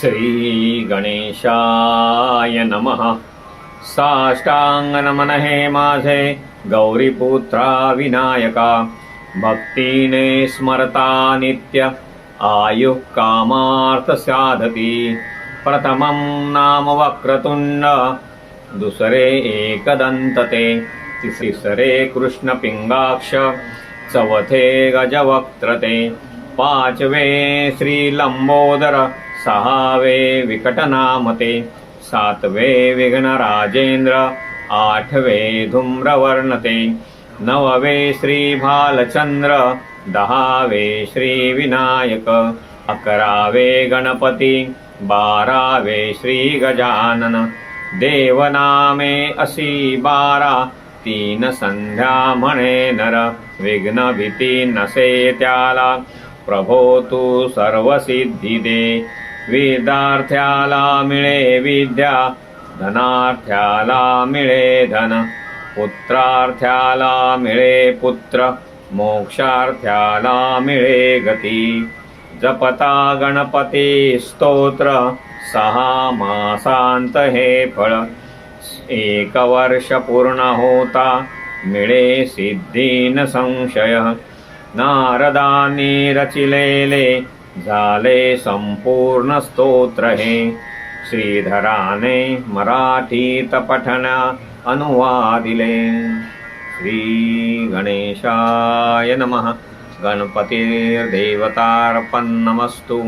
श्रीगणेशाय नमः। साष्टाङ्गनमनहे माधे गौरीपुत्रा विनायका भक्ती स्मरता नित्य आयुः कामार्थसाधति प्रथमं नाम वक्रतुण्ड दुसरे एकदन्तते तिसरे कृष्णपिङ्गाक्ष चवथे गजवक्त्रते पाचवे श्रीलम्बोदर सहावे विकटनामते सातवे विघ्नराजेंद्र आठवे धूम्रवर्णते नववे श्रीभालचंद्र दहावे श्रीविनायक अकरावे गणपती बारावे श्रीगजानन देवनामे असी बारा तीन संध्या म्हणे नर विघ्न भीती नसे त्याला प्रभो तू सर्वसिद्धी दे विद्यार्थ्याला मिळे विद्या धनार्थ्याला मिळे धन पुत्रार्थ्याला मिळे पुत्र मोक्षार्थ्याला मिळे गती. जपता गणपती स्तोत्र सहा मासांत हे फळ. एक वर्ष पूर्ण होता मिळे सिद्धीन संशय. नारदानी रचिलेले झाले संपूर्ण स्तोत्र हे श्रीधराने मराठीत पठना अनुवादिले। श्री गणेशाय नमः। गणपतिर्देवतार्पणमस्तु।